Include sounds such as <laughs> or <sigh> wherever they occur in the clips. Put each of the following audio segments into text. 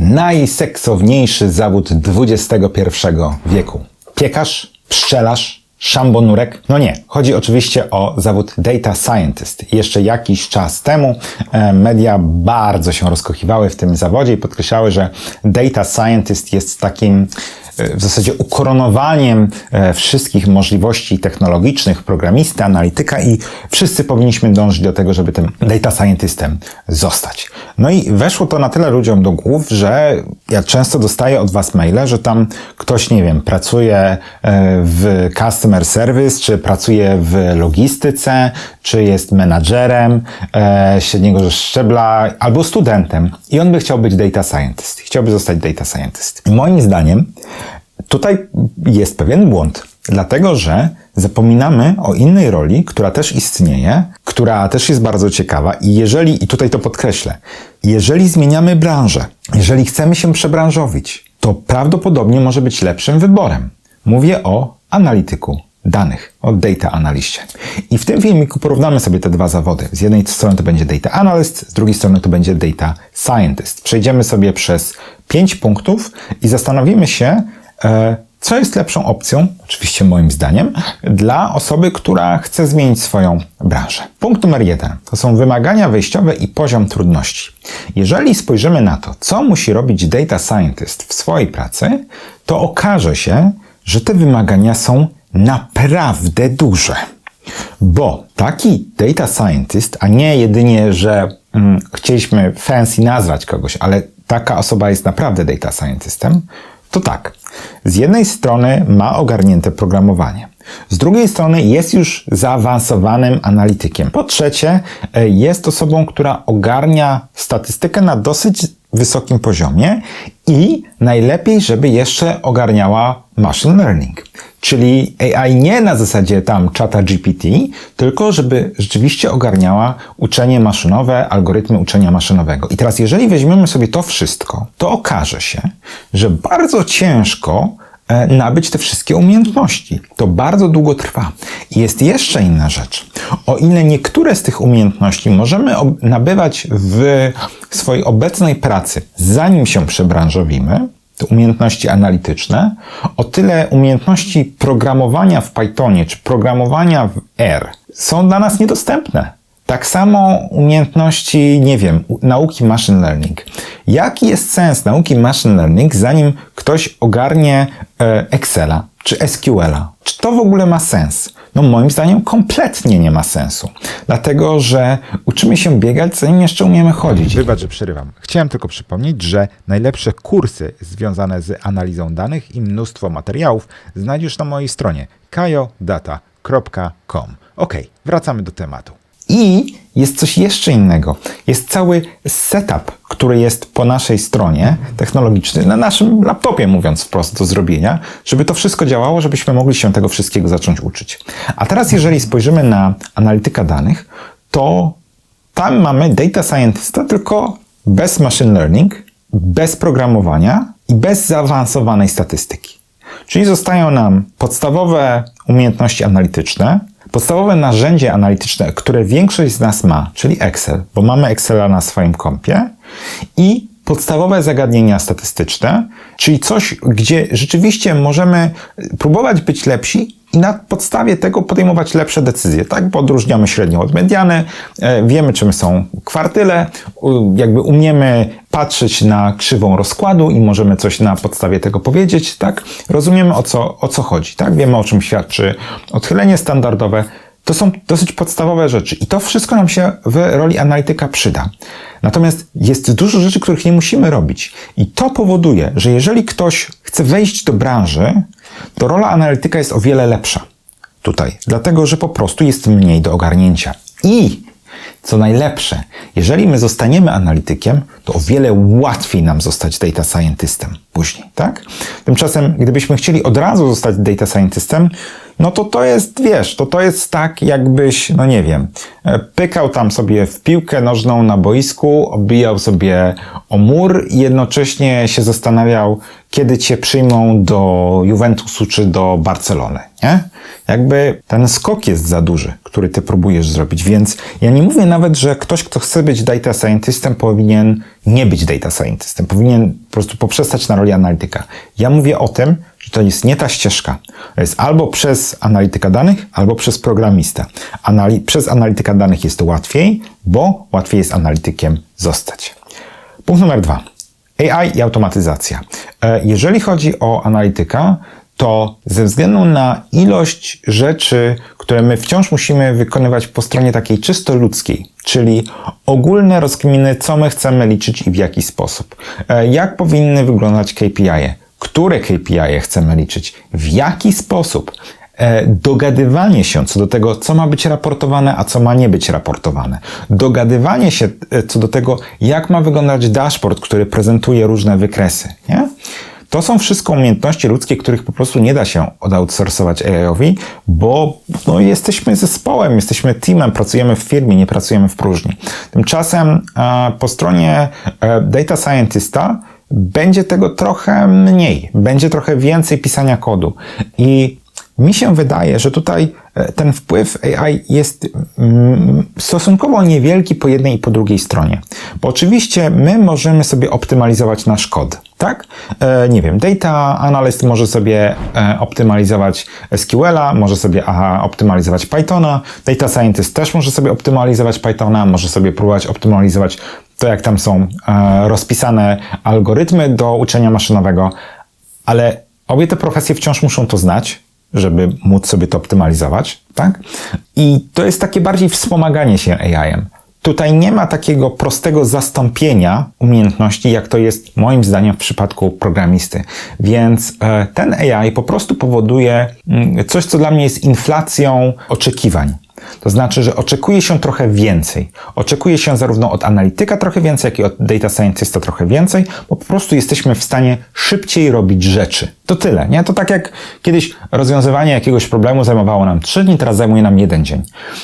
najseksowniejszy zawód XXI wieku. Piekarz, pszczelarz, szambonurek? No nie, chodzi oczywiście o zawód data scientist. Jeszcze jakiś czas temu e, media bardzo się rozkochiwały w tym zawodzie i podkreślały, że data scientist jest takim w zasadzie ukoronowaniem e, wszystkich możliwości technologicznych programisty, analityka i wszyscy powinniśmy dążyć do tego, żeby tym data scientistem zostać. No i weszło to na tyle ludziom do głów, że ja często dostaję od Was maile, że tam ktoś, nie wiem, pracuje e, w customer service, czy pracuje w logistyce, czy jest menadżerem e, średniego szczebla, albo studentem i on by chciał być data scientist, chciałby zostać data scientist. Moim zdaniem tutaj jest pewien błąd, dlatego że zapominamy o innej roli, która też istnieje, która też jest bardzo ciekawa i jeżeli, i tutaj to podkreślę, jeżeli zmieniamy branżę, jeżeli chcemy się przebranżowić, to prawdopodobnie może być lepszym wyborem. Mówię o analityku danych, o data analiście. I w tym filmiku porównamy sobie te dwa zawody. Z jednej strony to będzie data analyst, z drugiej strony to będzie data scientist. Przejdziemy sobie przez pięć punktów i zastanowimy się, co jest lepszą opcją, oczywiście moim zdaniem, dla osoby, która chce zmienić swoją branżę. Punkt numer jeden to są wymagania wejściowe i poziom trudności. Jeżeli spojrzymy na to, co musi robić data scientist w swojej pracy, to okaże się, że te wymagania są naprawdę duże. Bo taki data scientist, a nie jedynie, że mm, chcieliśmy fancy nazwać kogoś, ale taka osoba jest naprawdę data scientistem, to tak. Z jednej strony ma ogarnięte programowanie. Z drugiej strony jest już zaawansowanym analitykiem. Po trzecie, e, jest osobą, która ogarnia statystykę na dosyć wysokim poziomie i najlepiej, żeby jeszcze ogarniała machine learning. Czyli AI nie na zasadzie tam czata GPT, tylko żeby rzeczywiście ogarniała uczenie maszynowe, algorytmy uczenia maszynowego. I teraz, jeżeli weźmiemy sobie to wszystko, to okaże się, że bardzo ciężko e, nabyć te wszystkie umiejętności. To bardzo długo trwa. I jest jeszcze inna rzecz. O ile niektóre z tych umiejętności możemy nabywać w swojej obecnej pracy, zanim się przebranżowimy, te umiejętności analityczne, o tyle umiejętności programowania w Pythonie czy programowania w R są dla nas niedostępne. Tak samo umiejętności, nie wiem, nauki machine learning. Jaki jest sens nauki machine learning, zanim ktoś ogarnie e, Excela czy SQL-a? Czy to w ogóle ma sens? No moim zdaniem kompletnie nie ma sensu. Dlatego, że uczymy się biegać, zanim jeszcze umiemy chodzić. Wybacz, że przerywam. Chciałem tylko przypomnieć, że najlepsze kursy związane z analizą danych i mnóstwo materiałów znajdziesz na mojej stronie kajodata.com. Ok, wracamy do tematu. I jest coś jeszcze innego. Jest cały setup, który jest po naszej stronie technologiczny, na naszym laptopie, mówiąc wprost, do zrobienia, żeby to wszystko działało, żebyśmy mogli się tego wszystkiego zacząć uczyć. A teraz, jeżeli spojrzymy na analityka danych, to tam mamy data scientista, tylko bez machine learning, bez programowania i bez zaawansowanej statystyki. Czyli zostają nam podstawowe umiejętności analityczne, Podstawowe narzędzie analityczne, które większość z nas ma, czyli Excel, bo mamy Excela na swoim kompie i podstawowe zagadnienia statystyczne, czyli coś, gdzie rzeczywiście możemy próbować być lepsi i na podstawie tego podejmować lepsze decyzje, tak? Bo odróżniamy średnią od mediany, e, wiemy czym są kwartyle, jakby umiemy patrzeć na krzywą rozkładu i możemy coś na podstawie tego powiedzieć, tak? Rozumiemy o co, o co chodzi, tak? Wiemy o czym świadczy odchylenie standardowe. To są dosyć podstawowe rzeczy i to wszystko nam się w roli analityka przyda. Natomiast jest dużo rzeczy, których nie musimy robić. I to powoduje, że jeżeli ktoś chce wejść do branży, to rola analityka jest o wiele lepsza tutaj, dlatego że po prostu jest mniej do ogarnięcia. I co najlepsze, jeżeli my zostaniemy analitykiem, to o wiele łatwiej nam zostać data scientistem później, tak? Tymczasem, gdybyśmy chcieli od razu zostać data scientistem, no to to jest, wiesz, to to jest tak, jakbyś, no nie wiem, e, pykał tam sobie w piłkę nożną na boisku, obijał sobie o mur i jednocześnie się zastanawiał, kiedy cię przyjmą do Juventusu czy do Barcelony, nie? Jakby ten skok jest za duży, który ty próbujesz zrobić, więc ja nie mówię nawet, że ktoś, kto chce być data scientistem, powinien nie być data scientistem, powinien po prostu poprzestać na roli analityka. Ja mówię o tym, że to jest nie ta ścieżka. To jest albo przez analityka danych, albo przez programistę. Anali przez analityka danych jest to łatwiej, bo łatwiej jest analitykiem zostać. Punkt numer dwa. AI i automatyzacja. E, Jeżeli chodzi o analityka, to ze względu na ilość rzeczy, które my wciąż musimy wykonywać po stronie takiej czysto ludzkiej, czyli ogólne rozkminy, co my chcemy liczyć i w jaki sposób, e, jak powinny wyglądać KPI, -e, które KPI -e chcemy liczyć, w jaki sposób, e, dogadywanie się co do tego, co ma być raportowane, a co ma nie być raportowane. Dogadywanie się e, co do tego, jak ma wyglądać dashboard, który prezentuje różne wykresy. Nie? To są wszystko umiejętności ludzkie, których po prostu nie da się odoutsourcować AI-owi, bo no, jesteśmy zespołem, jesteśmy teamem, pracujemy w firmie, nie pracujemy w próżni. Tymczasem e, po stronie e, data scientista będzie tego trochę mniej, będzie trochę więcej pisania kodu i mi się wydaje, że tutaj e, ten wpływ AI jest mm, stosunkowo niewielki po jednej i po drugiej stronie. Bo oczywiście my możemy sobie optymalizować nasz kod, tak? E, nie wiem, data analyst może sobie e, optymalizować SQL-a, może sobie aha, optymalizować Pythona, data scientist też może sobie optymalizować Pythona, może sobie próbować optymalizować to, jak tam są e, rozpisane algorytmy do uczenia maszynowego, ale obie te profesje wciąż muszą to znać, żeby móc sobie to optymalizować, tak? I to jest takie bardziej wspomaganie się AI-em. Tutaj nie ma takiego prostego zastąpienia umiejętności, jak to jest moim zdaniem w przypadku programisty. Więc e, ten AI po prostu powoduje mm, coś, co dla mnie jest inflacją oczekiwań. To znaczy, że oczekuje się trochę więcej. Oczekuje się zarówno od analityka trochę więcej, jak i od data scientista trochę więcej, bo po prostu jesteśmy w stanie szybciej robić rzeczy. To tyle, nie? To tak jak kiedyś rozwiązywanie jakiegoś problemu zajmowało nam 3 dni, teraz zajmuje nam jeden dzień.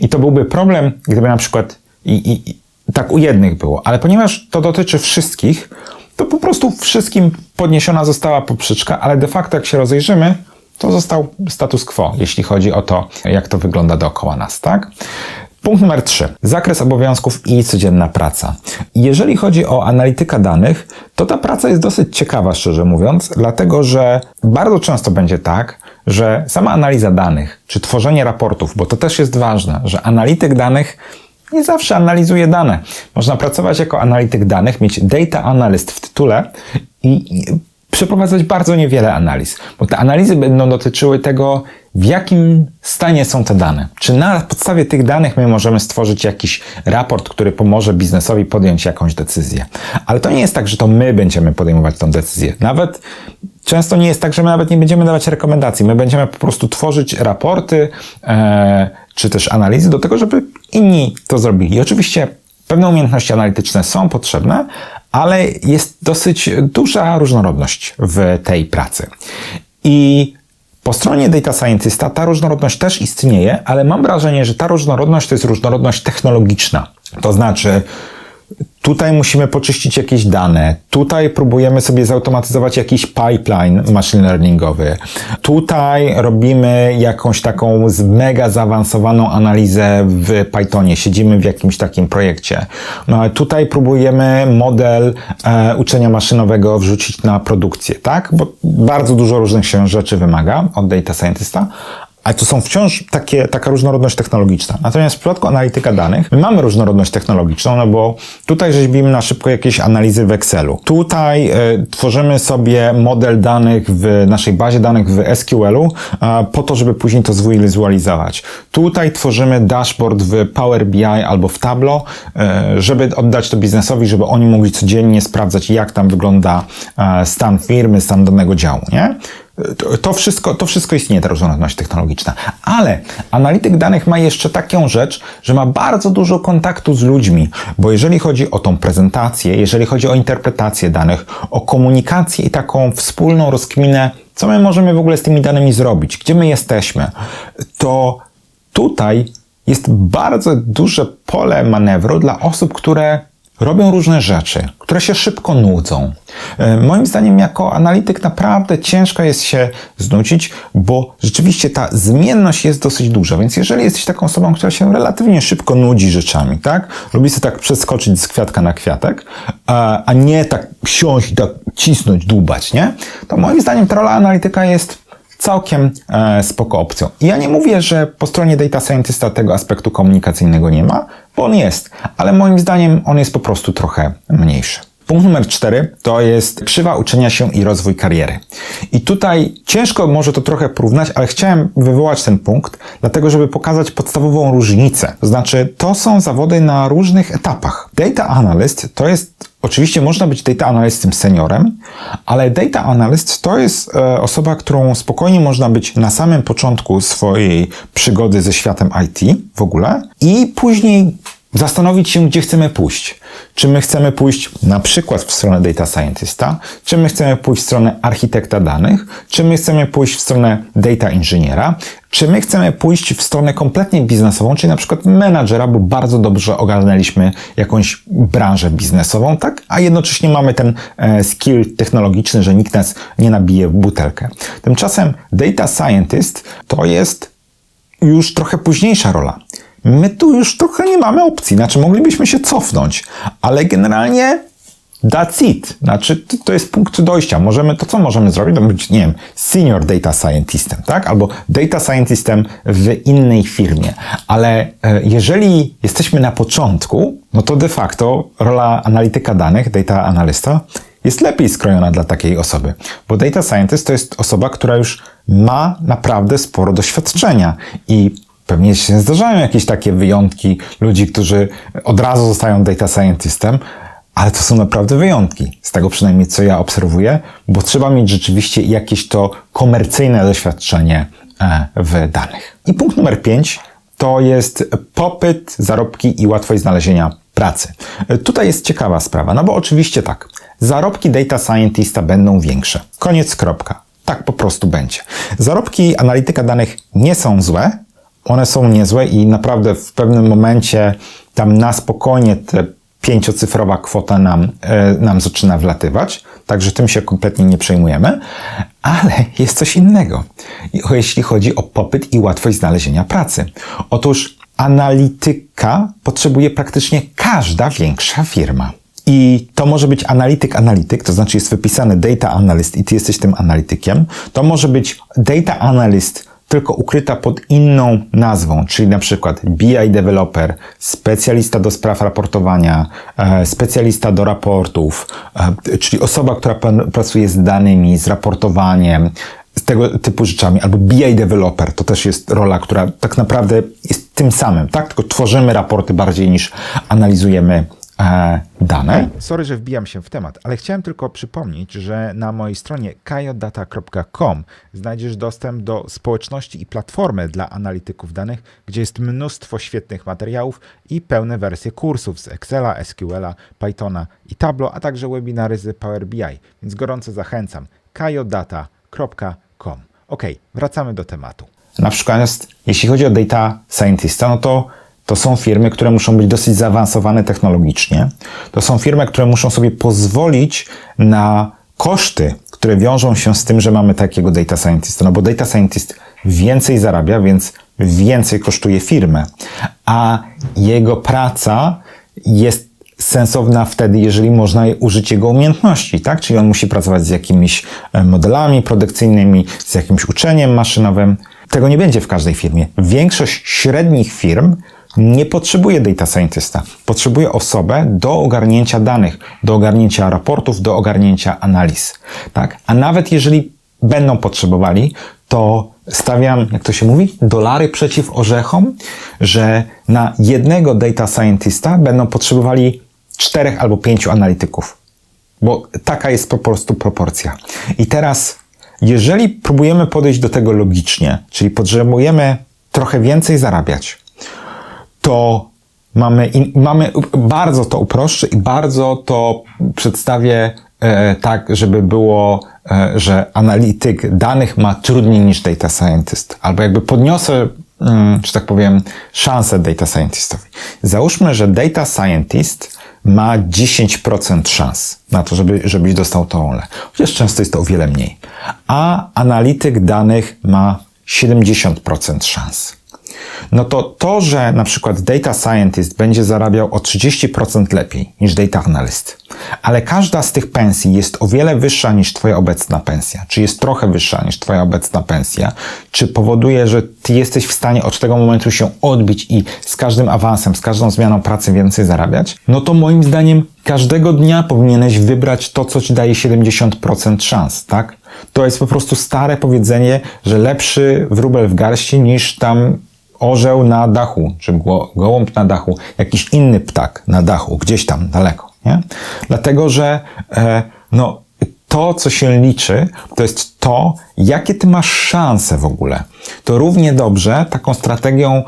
I to byłby problem, gdyby na przykład i, i, i tak u jednych było, ale ponieważ to dotyczy wszystkich, to po prostu wszystkim podniesiona została poprzeczka, ale de facto jak się rozejrzymy, to został status quo, jeśli chodzi o to, jak to wygląda dookoła nas, tak? Punkt numer 3. Zakres obowiązków i codzienna praca. Jeżeli chodzi o analityka danych, to ta praca jest dosyć ciekawa, szczerze mówiąc, dlatego że bardzo często będzie tak, że sama analiza danych, czy tworzenie raportów, bo to też jest ważne, że analityk danych nie zawsze analizuje dane. Można pracować jako analityk danych, mieć data analyst w tytule i przeprowadzać bardzo niewiele analiz, bo te analizy będą dotyczyły tego, w jakim stanie są te dane. Czy na podstawie tych danych my możemy stworzyć jakiś raport, który pomoże biznesowi podjąć jakąś decyzję. Ale to nie jest tak, że to my będziemy podejmować tą decyzję. Nawet często nie jest tak, że my nawet nie będziemy dawać rekomendacji. My będziemy po prostu tworzyć raporty e, czy też analizy do tego, żeby inni to zrobili. I oczywiście pewne umiejętności analityczne są potrzebne, ale jest dosyć duża różnorodność w tej pracy. I po stronie data scientista ta różnorodność też istnieje, ale mam wrażenie, że ta różnorodność to jest różnorodność technologiczna. To znaczy, Tutaj musimy poczyścić jakieś dane. Tutaj próbujemy sobie zautomatyzować jakiś pipeline machine learningowy. Tutaj robimy jakąś taką mega zaawansowaną analizę w Pythonie. Siedzimy w jakimś takim projekcie. No, tutaj próbujemy model e, uczenia maszynowego wrzucić na produkcję, tak? Bo bardzo dużo różnych się rzeczy wymaga od data scientista, ale to są wciąż takie, taka różnorodność technologiczna. Natomiast w przypadku analityka danych, my mamy różnorodność technologiczną, no bo tutaj rzeźbimy na szybko jakieś analizy w Excelu. Tutaj y, tworzymy sobie model danych w naszej bazie danych w SQL-u y, po to, żeby później to zwizualizować. Tutaj tworzymy dashboard w Power BI albo w Tableau, y, żeby oddać to biznesowi, żeby oni mogli codziennie sprawdzać, jak tam wygląda stan firmy, stan danego działu, nie? To wszystko, to wszystko istnieje, ta różnorodność technologiczna. Ale analityk danych ma jeszcze taką rzecz, że ma bardzo dużo kontaktu z ludźmi, bo jeżeli chodzi o tą prezentację, jeżeli chodzi o interpretację danych, o komunikację i taką wspólną rozkminę co my możemy w ogóle z tymi danymi zrobić, gdzie my jesteśmy, to tutaj jest bardzo duże pole manewru dla osób, które robią różne rzeczy, które się szybko nudzą. E, Moim zdaniem, jako analityk, naprawdę ciężko jest się znudzić, bo rzeczywiście ta zmienność jest dosyć duża. Więc jeżeli jesteś taką osobą, która się relatywnie szybko nudzi rzeczami, tak? Lubi sobie tak przeskoczyć z kwiatka na kwiatek, a nie tak siąść i tak cisnąć, dłubać, nie? To moim zdaniem ta rola analityka jest całkiem e, spoko opcją. I ja nie mówię, że po stronie data scientista tego aspektu komunikacyjnego nie ma, bo on jest, ale moim zdaniem on jest po prostu trochę mniejszy. Punkt numer cztery to jest krzywa uczenia się i rozwój kariery. I tutaj ciężko może to trochę porównać, ale chciałem wywołać ten punkt, dlatego żeby pokazać podstawową różnicę. To znaczy, to są zawody na różnych etapach. Data analyst to jest Oczywiście można być data analystym seniorem, ale data analyst to jest e, osoba, którą spokojnie można być na samym początku swojej przygody ze światem IT w ogóle i później zastanowić się, gdzie chcemy pójść. Czy my chcemy pójść na przykład w stronę data scientista, czy my chcemy pójść w stronę architekta danych, czy my chcemy pójść w stronę data inżyniera, czy my chcemy pójść w stronę kompletnie biznesową, czyli na przykład menadżera, bo bardzo dobrze ogarnęliśmy jakąś branżę biznesową, tak? A jednocześnie mamy ten e, skill technologiczny, że nikt nas nie nabije w butelkę. Tymczasem data scientist to jest już trochę późniejsza rola. My tu już trochę nie mamy opcji, znaczy moglibyśmy się cofnąć, ale generalnie that's it. Znaczy to, jest punkt dojścia. Możemy, to co możemy zrobić? To być, nie wiem, senior data scientistem, tak? Albo data scientistem w innej firmie. Ale e, jeżeli jesteśmy na początku, no to de facto rola analityka danych, data analysta, jest lepiej skrojona dla takiej osoby. Bo data scientist to jest osoba, która już ma naprawdę sporo doświadczenia i Pewnie się zdarzają jakieś takie wyjątki ludzi, którzy od razu zostają data scientistem, ale to są naprawdę wyjątki. Z tego przynajmniej co ja obserwuję, bo trzeba mieć rzeczywiście jakieś to komercyjne doświadczenie e, w danych. I punkt numer 5 to jest popyt, zarobki i łatwość znalezienia pracy. E, Tutaj jest ciekawa sprawa, no bo oczywiście tak, zarobki data scientista będą większe. Koniec, kropka. Tak po prostu będzie. Zarobki analityka danych nie są złe, one są niezłe i naprawdę w pewnym momencie tam na spokojnie te pięciocyfrowa kwota nam, e, nam zaczyna wlatywać, także tym się kompletnie nie przejmujemy, ale <laughs> jest coś innego, jeśli chodzi o popyt i łatwość znalezienia pracy. Otóż analityka potrzebuje praktycznie każda większa firma. I to może być analityk, analityk, to znaczy jest wypisany data analyst i ty jesteś tym analitykiem. To może być data analyst, tylko ukryta pod inną nazwą, czyli na przykład BI developer, specjalista do spraw raportowania, e, specjalista do raportów, e, czyli osoba, która pracuje z danymi, z raportowaniem, z tego typu rzeczami, albo BI developer, to też jest rola, która tak naprawdę jest tym samym, tak? Tylko tworzymy raporty bardziej niż analizujemy dane. Sorry, że wbijam się w temat, ale chciałem tylko przypomnieć, że na mojej stronie kajodata.com znajdziesz dostęp do społeczności i platformy dla analityków danych, gdzie jest mnóstwo świetnych materiałów i pełne wersje kursów z Excela, SQL-a, Pythona i Tableau, a także webinary z Power BI, więc gorąco zachęcam kajodata.com. Ok, wracamy do tematu. Na przykład, jeśli chodzi o data scientista, no to to są firmy, które muszą być dosyć zaawansowane technologicznie. To są firmy, które muszą sobie pozwolić na koszty, które wiążą się z tym, że mamy takiego data scientista. No bo data scientist więcej zarabia, więc więcej kosztuje firmę. A jego praca jest sensowna wtedy, jeżeli można użyć jego umiejętności, tak? Czyli on musi pracować z jakimiś e, modelami produkcyjnymi, z jakimś uczeniem maszynowym. Tego nie będzie w każdej firmie. Większość średnich firm nie potrzebuje data scientista. Potrzebuje osobę do ogarnięcia danych, do ogarnięcia raportów, do ogarnięcia analiz, tak? A nawet jeżeli będą potrzebowali, to stawiam, jak to się mówi, dolary przeciw orzechom, że na jednego data scientista będą potrzebowali czterech albo pięciu analityków. Bo taka jest po prostu proporcja. I teraz, jeżeli próbujemy podejść do tego logicznie, czyli potrzebujemy trochę więcej zarabiać, to mamy, mamy bardzo to uproszczę i bardzo to przedstawię e, tak, żeby było, e, że analityk danych ma trudniej niż data scientist. Albo jakby podniosę, mm, że tak powiem, szansę data scientistowi. Załóżmy, że data scientist ma 10% szans na to, żeby, żebyś dostał tą rolę. Chociaż często jest to o wiele mniej. A analityk danych ma 70% szans no to to, że na przykład data scientist będzie zarabiał o 30% lepiej niż data analyst, ale każda z tych pensji jest o wiele wyższa niż twoja obecna pensja, czy jest trochę wyższa niż twoja obecna pensja, czy powoduje, że ty jesteś w stanie od tego momentu się odbić i z każdym awansem, z każdą zmianą pracy więcej zarabiać, no to moim zdaniem każdego dnia powinieneś wybrać to, co ci daje 70% szans, tak? To jest po prostu stare powiedzenie, że lepszy wróbel w garści niż tam orzeł na dachu, czy go- gołąb na dachu, jakiś inny ptak na dachu, gdzieś tam daleko, nie? Dlatego, że e, no, to, co się liczy, to jest to, jakie ty masz szanse w ogóle. To równie dobrze taką strategią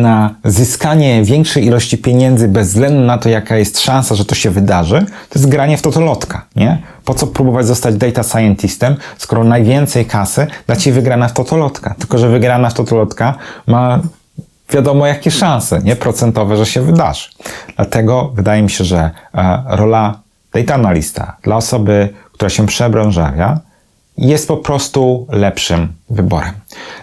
na zyskanie większej ilości pieniędzy bez względu na to, jaka jest szansa, że to się wydarzy, to jest granie w totolotka, nie? Po co próbować zostać data scientistem, skoro najwięcej kasy da ci wygrana w totolotka. Tylko, że wygrana w totolotka ma wiadomo jakie szanse, nie? Procentowe, że się wydarzy. Dlatego wydaje mi się, że e, rola data analysta dla osoby, która się przebranżawia, jest po prostu lepszym wyborem.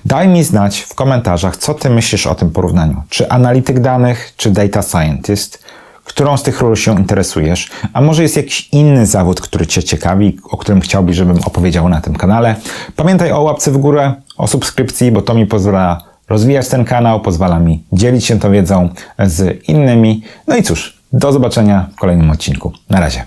Daj mi znać w komentarzach, co ty myślisz o tym porównaniu. Czy analityk danych, czy data scientist? Którą z tych ról się interesujesz? A może jest jakiś inny zawód, który cię ciekawi, o którym chciałbyś, żebym opowiedział na tym kanale? Pamiętaj o łapce w górę, o subskrypcji, bo to mi pozwala rozwijać ten kanał, pozwala mi dzielić się tą wiedzą z innymi. No i cóż, do zobaczenia w kolejnym odcinku. Na razie.